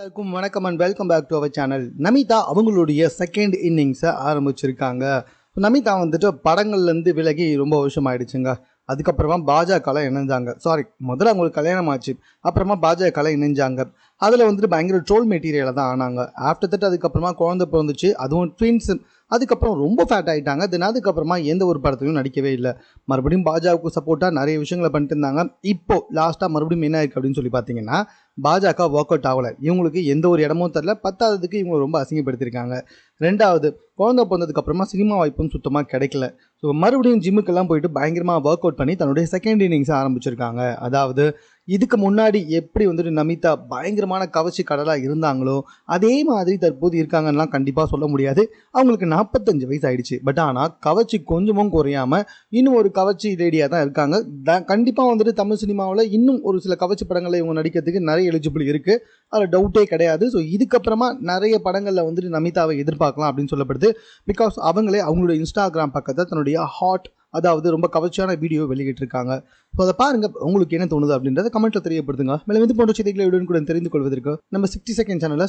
எல்லாருக்கும் வணக்கம் and welcome back to our channel Namitha அவங்களுடைய செகண்ட் இன்னிங்ஸை ஆரம்பிச்சிருக்காங்க. நமிதா வந்துட்டு படங்கள்லேருந்து விலகி ரொம்ப வருஷம் ஆயிடுச்சுங்க அதுக்கப்புறமா பாஜகலாம் இணைஞ்சாங்க. சாரி முதல்ல அவங்களுக்கு கல்யாணம் ஆச்சு. அப்புறமா பாஜகலாம் இணைஞ்சாங்க. அதில் வந்துட்டு பயங்கர ட்ரோல் மெட்டீரியலாக தான் ஆனாங்க. ஆஃப்டர் தட் அதுக்கப்புறமா குழந்தை பிறந்துச்சு. அதுவும் ட்வின்ஸ் அதுக்கப்புறம் ரொம்ப ஃபேட் ஆகிட்டாங்க தென் அதுக்கப்புறமா எந்த ஒரு படத்துலையும் நடிக்கவே இல்லை. மறுபடியும் பாஜகவுக்கு சப்போர்ட்டாக நிறைய விஷயங்களை பண்ணிட்டு இருந்தாங்க. இப்போது லாஸ்ட்டாக மறுபடியும் என்ன இருக்குது அப்படின்னு சொல்லி பார்த்தீங்கன்னா பாஜக ஒர்க் அவுட் ஆகலை. இவங்களுக்கு எந்த ஒரு இடமும் தெரில பத்தாவதுக்கு இவங்க ரொம்ப அசிங்கப்படுத்தியிருக்காங்க. ரெண்டாவது குழந்தை பிறந்ததுக்கப்புறமா சினிமா வாய்ப்பும் சுத்தமாக கிடைக்கல. ஸோ மறுபடியும் ஜிம்முக்கெல்லாம் போயிட்டு பயங்கரமாக ஒர்க் அவுட் பண்ணி தன்னுடைய செகண்ட் இன்னிங்ஸை ஆரம்பிச்சிருக்காங்க. அதாவது இதுக்கு முன்னாடி எப்படி வந்துட்டு நமிதா பயங்கரமான கவர்ச்சி கடலாக இருந்தாங்களோ அதே மாதிரி தற்போது இருக்காங்கலாம் கண்டிப்பாக சொல்ல முடியாது. அவங்களுக்கு நாற்பத்தஞ்சு வயசு ஆயிடுச்சு. பட் ஆனால் கவர்ச்சி கொஞ்சமும் குறையாமல் இன்னும் ஒரு கவர்ச்சி லேடியாக தான் இருக்காங்க. கண்டிப்பாக வந்துட்டு தமிழ் சினிமாவில் இன்னும் ஒரு சில கவர்ச்சி படங்களில் இவங்க நடிக்கிறதுக்கு நிறைய எலிஜிபிள் இருக்குது அதில் டவுட்டே கிடையாது. ஸோ இதுக்கப்புறமா நிறைய படங்களில் வந்துட்டு நமிதாவை எதிர்பார்க்கலாம் அப்படின்னு சொல்லப்படுது. பிகாஸ் அவங்களே அவங்களுடைய இன்ஸ்டாகிராம் பக்கத்தை தன்னுடைய ஹாட் அதாவது ரொம்ப கவர்ச்சியான வீடியோ வெளியிட்டிருக்காங்க. ஸோ அதை பாருங்க உங்களுக்கு என்ன தோணுது அப்படின்றத கமெண்ட்ல தெரியப்படுத்துங்க. மேலும் இது போன்ற செய்திகளை உடனுக்குடன் தெரிந்து கொள்வதற்கு நம்ம சிக்ஸ்டி செகண்ட் சேனலை